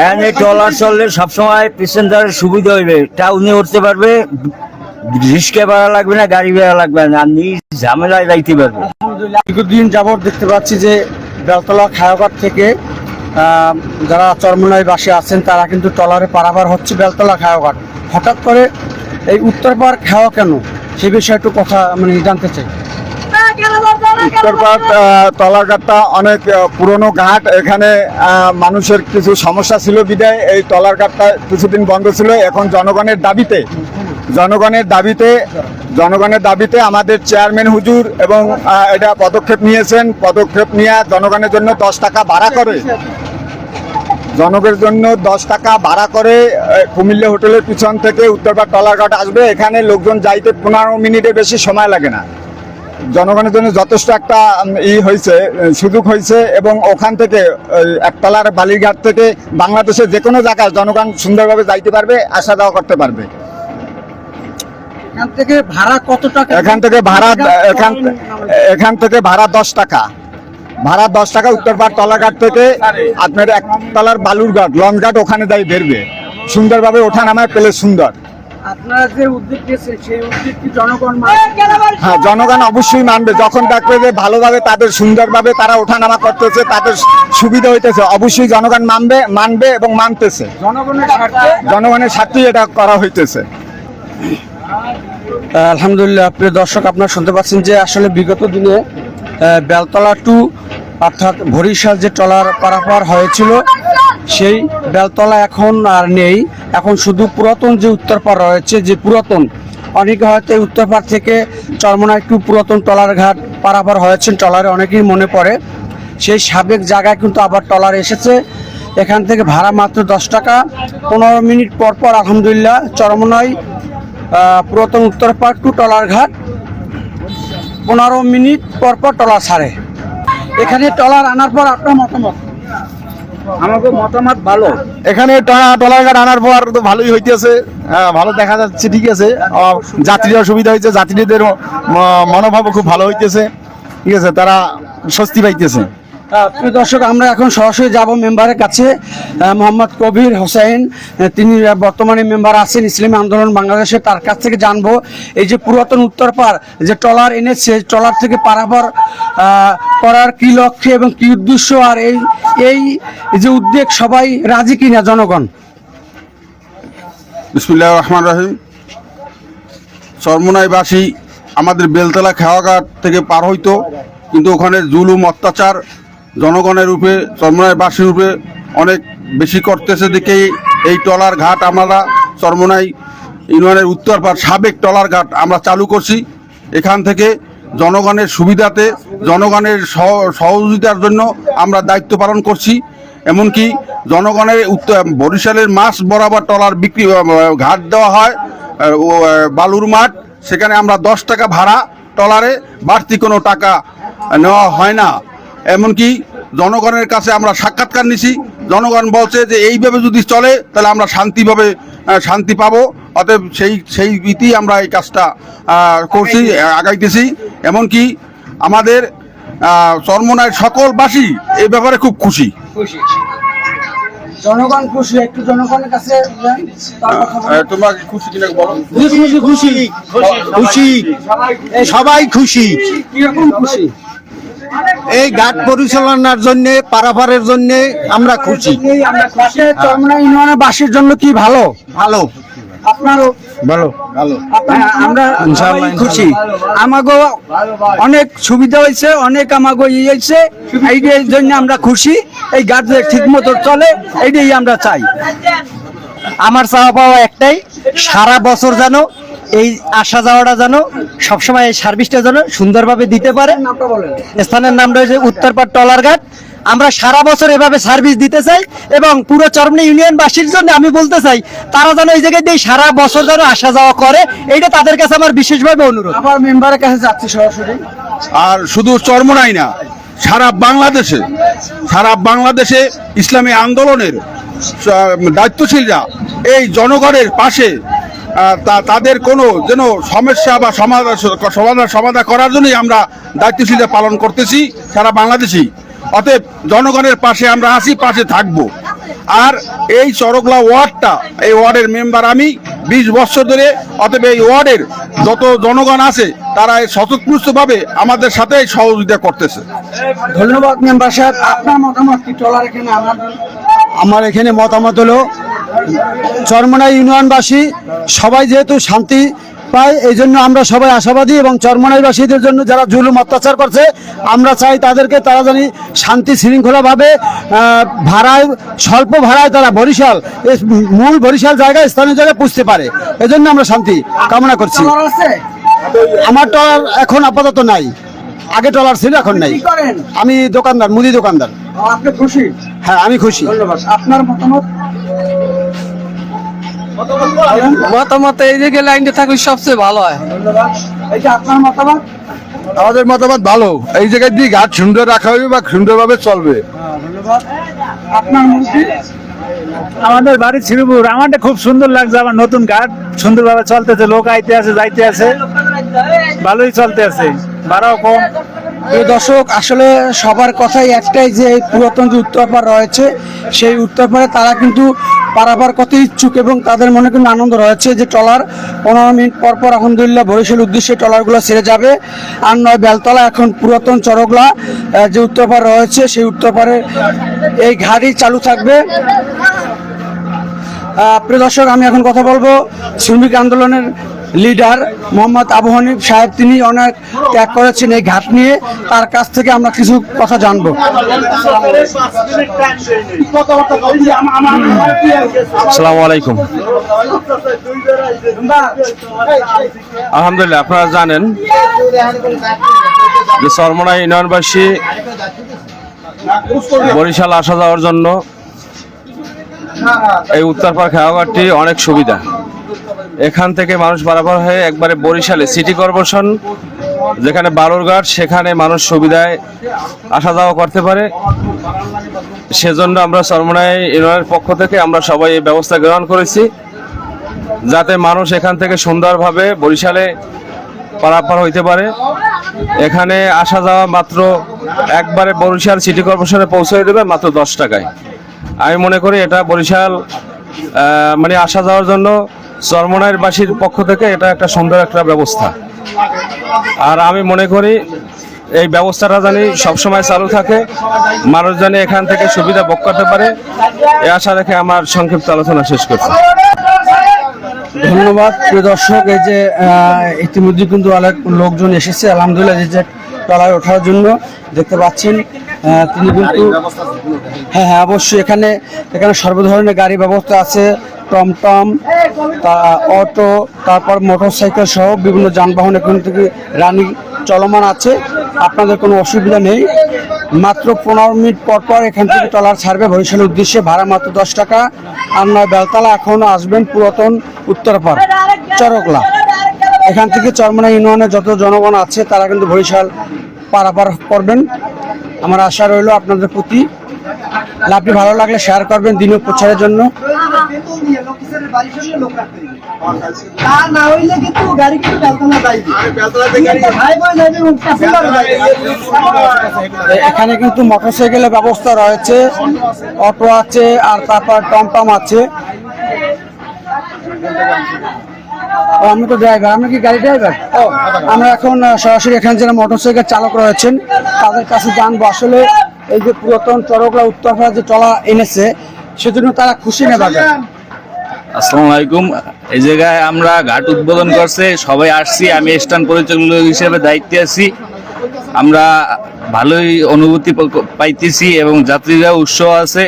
এখন এই ট্রলার চললে সবসময় প্যাসেঞ্জারের সুবিধা হইবে। টাউনে উঠতে পারবে রিক্সা ভাড়া লাগবে না, গাড়ি ভাড়া লাগবে না নিজ ঝামেলায় যাইতে পারবে। দীর্ঘদিন যাবৎ দেখতে পাচ্ছি যে বেলতলা খায়াঘাট থেকে যারা চরমনাই বাসে আছেন, তারা কিন্তু ট্রলারে পারাবার হচ্ছে বেলতলা খায়াঘাট। হঠাৎ করে এই উত্তর উত্তরপাড় খাওয়া কেন? সে বিষয়ে একটু কথা মানে জানতে চাই। উত্তরপাট তলারঘাটটা অনেক পুরনো ঘাট। এখানে মানুষের কিছু সমস্যা ছিল বিদায়। এই তলারঘাটটা কিছুদিন বন্ধ ছিল। এখন জনগণের দাবিতে জনগণের দাবিতে জনগণের দাবিতে আমাদের চেয়ারম্যান হুজুর এবং এটা পদক্ষেপ নিয়েছেন। পদক্ষেপ নিয়ে জনগণের জন্য দশ টাকা ভাড়া করে। জনগণের জন্য দশ টাকা ভাড়া করে কুমিল্লা হোটেলের পিছন থেকে উত্তরপাট টলারঘাট আসবে। এখানে লোকজন যাইতে পনেরো মিনিটে বেশি সময় লাগে না। জনগণের জন্য যথেষ্ট একটা ই হয়েছে সুযোগ হয়েছে এবং ওখান থেকে একতলার বালিঘাট থেকে বাংলাদেশের যে কোনো জায়গায় জনগণ সুন্দরভাবে যাইতে পারবে আসা যাওয়া করতে পারবে। এখান থেকে ভাড়া কত টাকা? এখান থেকে ভাড়া এখান এখান থেকে ভাড়া দশ টাকা। ভাড়া দশ টাকা উত্তরপাড় তলাঘাট থেকে আপনার একতলার বালুরঘাট লঞ্চঘাট ওখানে যাই বেরবে। সুন্দরভাবে ওঠা নামায় পেলে সুন্দর। আপনারা যে উদ্যোগ নিয়েছেন সেই উদ্যোগ কি জনগণ হ্যাঁ জনগণ অবশ্যই মানবে। যখন দেখবে যে ভালোভাবে তাদের সুন্দরভাবে তারা ওঠানামা করতেছে তাদের সুবিধা হইতেছে অবশ্যই জনগণ মানবে মানবে এবং মানতেছে। জনগণের স্বার্থে? জনগণের স্বার্থেই এটা করা হইতেছে। আলহামদুলিল্লাহ প্রিয় দর্শক আপনারা শুনতে পাচ্ছেন যে আসলে বিগত দিনে বেলতলা টু অর্থাৎ বরিশাল যে ট্রলার পারাপার হয়েছিল সেই বেলতলা এখন আর নেই। এখন শুধু পুরাতন যে উত্তরপাড় রয়েছে, যে পুরাতন, অনেকে হয়তো উত্তরপাড় থেকে চরমনা একটু পুরাতন ট্রলার ঘাট পারাপার হয়েছেন ট্রলারে অনেকেই মনে পড়ে। সেই সাবেক জায়গায় কিন্তু আবার ট্রলার এসেছে। এখান থেকে ভাড়া মাত্র দশ টাকা। পনেরো মিনিট পর পর আলহামদুলিল্লাহ চরমনায় পুরাতন উত্তর পার্ক টু টলার ঘাট। পনেরো মিনিট পর পর টলার ছাড়ে। এখানে টলার আনার পর আপনার মতামত? আমাকে মতামত ভালো। এখানে টলারঘাট আনার পর তো ভালোই হইতেছে। হ্যাঁ, ভালো দেখা যাচ্ছে ঠিক আছে। যাত্রীরা সুবিধা হয়েছে যাত্রীদের মনোভাব মনোভাবও খুব ভালো হইতেছে। ঠিক আছে তারা স্বস্তি পাইতেছে। প্রিয় দর্শক, আমরা এখন সরাসরি যাব মেম্বারের কাছে। মোহাম্মদ কবির হোসেন তিনি বর্তমানে মেম্বার আছেন ইসলামী আন্দোলন বাংলাদেশে। তার কাছ থেকে জানব, এই যে পুরাতন উত্তরপাড় যে ট্রলার এনেছে ট্রলার থেকে পারাপার করার কি লক্ষ্যে এবং কি উদ্দেশ্য আর এই এই যে উদ্যোগ সবাই রাজি কিনা জনগণ? বিসমুল্লাহ রহমান রহিম। চরমনাইবাসী আমাদের বেলতলা খেওয়াঘাট থেকে পার হইতো, কিন্তু ওখানে জুলুম, অত্যাচার জনগণের রূপে, চরমনাইবাসীর রূপে অনেক বেশি করতেছে দেখেই এই টলার ঘাট আমরা চরমনাই ইউনিয়নের উত্তর পার সাবেক টলার ঘাট আমরা চালু করছি। এখান থেকে জনগণের সুবিধাতে, জনগণের সহ- সহযোগিতার জন্য আমরা দায়িত্ব পালন করছি। এমনকি জনগণের উত্তর বরিশালের মাছ বরাবর টলার বিক্রি ঘাট দেওয়া হয় বালুর মাঠ। সেখানে আমরা দশ টাকা ভাড়া টলারে বাড়তি কোনো টাকা নেওয়া হয় না। এমনকি জনগণের কাছে আমরা সাক্ষাৎকার নিছি। জনগণ বলছে যে এইভাবে যদি চলে তাহলে আমরা শান্তিভাবে শান্তি পাবো। অতএব সেই সেই ইতি আমরা এই কাজটা করছি আগাইতেছি। এমনকি আমাদের চরমনায় সকলবাসী এই ব্যাপারে খুব খুশি। জনগণ খুশি একটু জনগণের কাছে যান, তার কথা বলুন। আহ, তোমরা খুশি কিনা বলো? খুশি খুশি খুশি। সবাই খুশি। কীরকম খুশি? এই ঘাট পরিচালনার জন্য পারাপারের জন্য আমরা খুশি। চরমনা ইউনিয়নের বাসীর জন্য কি ভালো? ভালো। আপনারও? ভালো। ভালো। আমরা খুশি। আমাগো অনেক সুবিধা হয়েছে অনেক আমাগো ই হয়েছে। এইটার জন্য আমরা খুশি। এই গাছ ঠিক মতো চলে এইটাই আমরা চাই। আমার চাওয়া পাওয়া একটাই সারা বছর যেন এই আসা যাওয়াটা যেন সবসময় এই সার্ভিসটা যেন সুন্দরভাবে দিতে পারে। স্থানের নাম রয়েছে উত্তরপাড় টলারঘাট। আমরা সারা বছর এভাবে সার্ভিস দিতে চাই এবং পুরো চরমনি ইউনিয়নবাসীর জন্য আমি বলতে চাই তারা যেন এই জায়গায় দিয়ে সারা বছর যেন আসা যাওয়া করে এইটা তাদের কাছে আমার বিশেষভাবে অনুরোধ। আমার মেম্বারের কাছে যাচ্ছি সরাসরি। আর শুধু চরমনাই না সারা বাংলাদেশে সারা বাংলাদেশে ইসলামী আন্দোলনের দায়িত্বশীলরা এই জনগণের পাশে তাদের কোনো যেন সমস্যা বা সমাধান সমাধান সমাধান করার জন্যই আমরা দায়িত্বশীলতা পালন করতেছি সারা বাংলাদেশি অতএব জনগণের পাশে আমরা আসি পাশে থাকব। আর এই চরকলা ওয়ার্ডটা এই ওয়ার্ডের মেম্বার আমি বিশ বছর ধরে অতএব এই ওয়ার্ডের যত জনগণ আছে তারা স্বতঃস্ফূর্তভাবে আমাদের সাথে সহযোগিতা করতেছে। ধন্যবাদ মেম্বার সাহেব। আপনার মতামত কি? টলার এখানে আমার এখানে মতামত হলো চরমনা ইউনিয়নবাসী সবাই যেহেতু শান্তি পায় এই জন্য আমরা সবাই আশাবাদী এবং চরমনাইবাসীদের জন্য যারা জুলুম অত্যাচার করছে আমরা চাই তাদেরকে তারা জানি শান্তি শৃঙ্খলাভাবে ভাড়ায় স্বল্প ভাড়ায় তারা বরিশাল মূল বরিশাল জায়গায় স্থানীয় জায়গায় পুষতে পারে। এজন্য আমরা শান্তি কামনা করছি। আমার টলার এখন আপাতত নাই। আগে টলার ছিল এখন নাই। আমি দোকানদার মুদি দোকানদার। আপনি খুশি? হ্যাঁ আমি খুশি। ধন্যবাদ। আপনার মতামত? মতামত এই দিকে লাইনটা থাকলে সবচেয়ে ভালো হয়। এই যে আপনার মতামত? আমাদের মতামত ভালো। এই জায়গায় দিয়ে ঘাট সুন্দর রাখা হবে বা সুন্দরভাবে চলবে। আপনার আমাদের বাড়ি শ্রীপুর আমাদের খুব সুন্দর লাগছে আমার নতুন ঘাট। সুন্দরভাবে চলতেছে লোক আইতে আছে যাইতে আছে। ভালোই চলতে আছে। ভাড়াও কম। দর্শক আসলে সবার কথাই একটাই যে পুরাতন যে উত্তরপাড় রয়েছে সেই উত্তরপাড়ে তারা কিন্তু পারাপার কত ইচ্ছুক এবং তাদের মনে কিন্তু আনন্দ রয়েছে যে ট্রলার পনেরো মিনিট পর পর আলহামদুলিল্লাহ বরিশাল উদ্দেশ্যে ট্রলারগুলো ছেড়ে যাবে। আর নয়, বেলতলা, এখন পুরাতন চরগলা যে উত্তরপাড় রয়েছে, সেই উত্তরপাড়ে এই ঘাড়ি চালু থাকবে। প্রিয় দর্শক, আমি এখন কথা বলব শ্রমিক আন্দোলনের লিডার মোহাম্মদ আবু হানিফ সাহেব, তিনি অনেক ত্যাগ করেছেন এই ঘাট নিয়ে। তার কাছ থেকে আমরা কিছু কথা জানব। আসসালামু আলাইকুম। আলহামদুলিল্লাহ, আপনারা জানেন যে সরমনা ইউনিয়নবাসী বরিশাল আসা যাওয়ার জন্য এই উত্তরপাড় খেয়াঘাটটি অনেক সুবিধা। এখান থেকে মানুষ পারাপার হয়ে একবারে বরিশালে সিটি কর্পোরেশন, যেখানে বালুরঘাট, সেখানে মানুষ সুবিধায় আসা যাওয়া করতে পারে। সেজন্য আমরা সরমনাই ইউনিয়নের পক্ষ থেকে আমরা সবাই এই ব্যবস্থা গ্রহণ করেছি, যাতে মানুষ এখান থেকে সুন্দরভাবে বরিশালে পারাপার হইতে পারে। এখানে আসা যাওয়া মাত্র একবারে বরিশাল সিটি কর্পোরেশনে পৌঁছে দেবে মাত্র দশ টাকায়। আমি মনে করি এটা বরিশাল মানে আসা যাওয়ার জন্য চরমনাইয়ের বাসীর পক্ষ থেকে এটা একটা সুন্দর একটা ব্যবস্থা। আর আমি মনে করি এই ব্যবস্থাটা জানি সবসময় চালু থাকে, মানুষ জানি এখান থেকে সুবিধা ভোগ করতে পারে, এ আশা রেখে আমার সংক্ষিপ্ত আলোচনা শেষ করছি। ধন্যবাদ প্রিয় দর্শক, এই যে ইতিমধ্যে কিন্তু অনেক লোকজন এসেছে, আলহামদুলিল্লাহ, এই যে টলায় ওঠার জন্য দেখতে পাচ্ছেন তিনি কিন্তু হ্যাঁ হ্যাঁ অবশ্যই এখানে এখানে সর্ব ধরনের গাড়ি ব্যবস্থা আছে টমটম, তা অটো, তারপর মোটরসাইকেল সহ বিভিন্ন যানবাহন এখান থেকে রানিং চলমান আছে। আপনাদের কোনো অসুবিধা নেই। মাত্র পনেরো মিনিট পর পর এখান থেকে টলার ছাড়বে। বরিশালের উদ্দেশ্যে ভাড়া মাত্র দশ টাকা। আর নয় বেলতলা এখনও আসবেন পুরাতন উত্তরপাড় চরকলা। এখান থেকে চরমনা ইউনিয়নের যত জনগণ আছে, তারা কিন্তু বরিশাল পারাপার করবেন। আমার আশা রইল আপনাদের প্রতি লাভটি ভালো লাগলে শেয়ার করবেন দিন প্রচারের জন্য। এখানে কিন্তু মোটরসাইকেলের ব্যবস্থা রয়েছে। অটো আছে আর তারপর টমটম আছে। ও, আমি তো ড্রাইভার আমি কি গাড়ি ড্রাইভার ও আমরা এখন সরাসরি এখানে যারা মোটরসাইকেল চালক রয়েছেন তাদের কাছে জানব আসলে এই যে পুরাতন চরকলা উত্তরপাড়া যে টলা এনেছে সেজন্য তারা খুশি নেবা যায় আসসালামু আলাইকুম। এই জায়গায় আমরা ঘাট উদ্বোধন করছে সবাই আসছি আমি স্টান পরিচালক হিসেবে দায়িত্বে আছি। আমরা ভালোই অনুভূতি পাইতেছি এবং যাত্রীরা উৎসাহ আছে।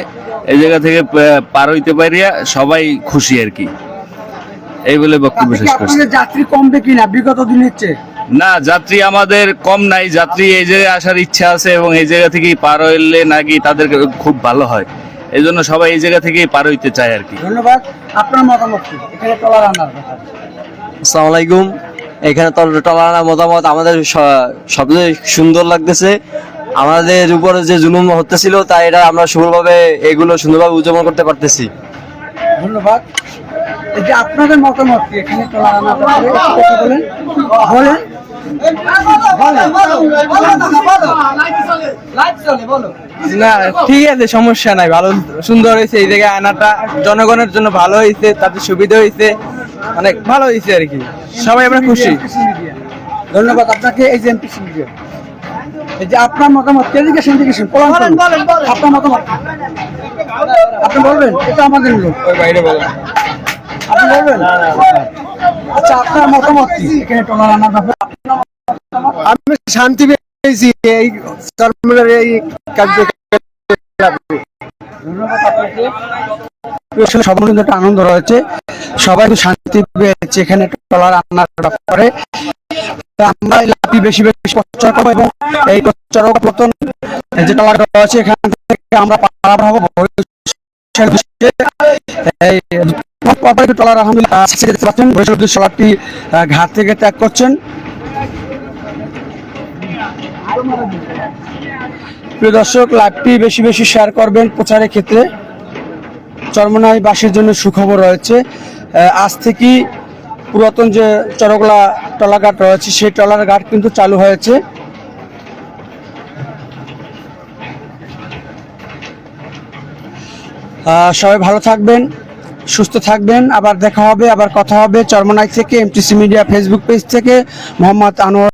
এই জায়গা থেকে পার হইতে পারিয়া সবাই খুশি আর কি। এই বলে বক্তব্য শেষ করছি। যাত্রী কমবে কিনা? বিগত দিনের চেয়ে। না যাত্রী আমাদের কম নাই। যাত্রী এই জায়গায় আসার ইচ্ছা আছে এবং এই জায়গা থেকেই পার হইলে নাকি তাদের খুব ভালো হয়। এই জন্য সবাই এই জায়গা থেকেই পার হইতে চায় আর কি। ধন্যবাদ। আপনার মতামত কি? এখানে টলা রান্নার আসসালামু আলাইকুম। এখানে টলানা মতামত আমাদের সবচেয়ে সুন্দর লাগতেছে। আমাদের উপরে যে জুলুম হতেছিল তাই এটা আমরা সুন্দরভাবে এগুলো সুন্দরভাবে উদযাপন করতে পারতেছি। ধন্যবাদ। যে আপনাদের মতামত কি? এখানে কথা বলেন। বলেন। না ঠিক আছে সমস্যা নাই ভালো সুন্দর হয়েছে। এই জায়গায় আনাটা জনগণের জন্য ভালো হয়েছে তাদের সুবিধা হয়েছে অনেক ভালো হয়েছে আর কি। সবাই আমরা খুশি। ধন্যবাদ আপনাকে এই যে মিডিয়া যে আপনার মতামত এদিকেশন এদিকেশন আপনার মতামত আপনি বলবেন এটা আমাদের লোক। বাইরে বলেন। আপনি বলবেন? আচ্ছা আপনার মতামত কি? এখানে আনার ব্যাপারে আমি শান্তি পেয়েছি এই সরকারের এই সবার একটা আনন্দ রয়েছে। সবাই শান্তি পেয়েছে এখানে ট্রলার আনার ব্যাপারে। আমরা লাভটি বেশি বেশি প্রচার করব এবং এই পতন যে ট্রলার রয়েছে এখান থেকে আমরা এই পরপর ট্রলার, আলহামদুলিল্লাহ দেখতে পাচ্ছেন ভবিষ্যৎ ট্রলারটি ঘাট থেকে ত্যাগ করছেন। প্রিয় দর্শক, লাইভটি বেশি বেশি শেয়ার করবেন প্রচারের ক্ষেত্রে। চরমনাই বাসের জন্য সুখবর রয়েছে। আজ থেকে পুরাতন যে চরকলা টলাঘাট রয়েছে, সেই টলার ঘাট কিন্তু চালু হয়েছে। সবাই ভালো থাকবেন। সুস্থ থাকবেন, আবার দেখা হবে, আবার কথা হবে চরমনাই থেকে এমটিসি মিডিয়া ফেসবুক পেজ থেকে, মোহাম্মদ আনোয়ার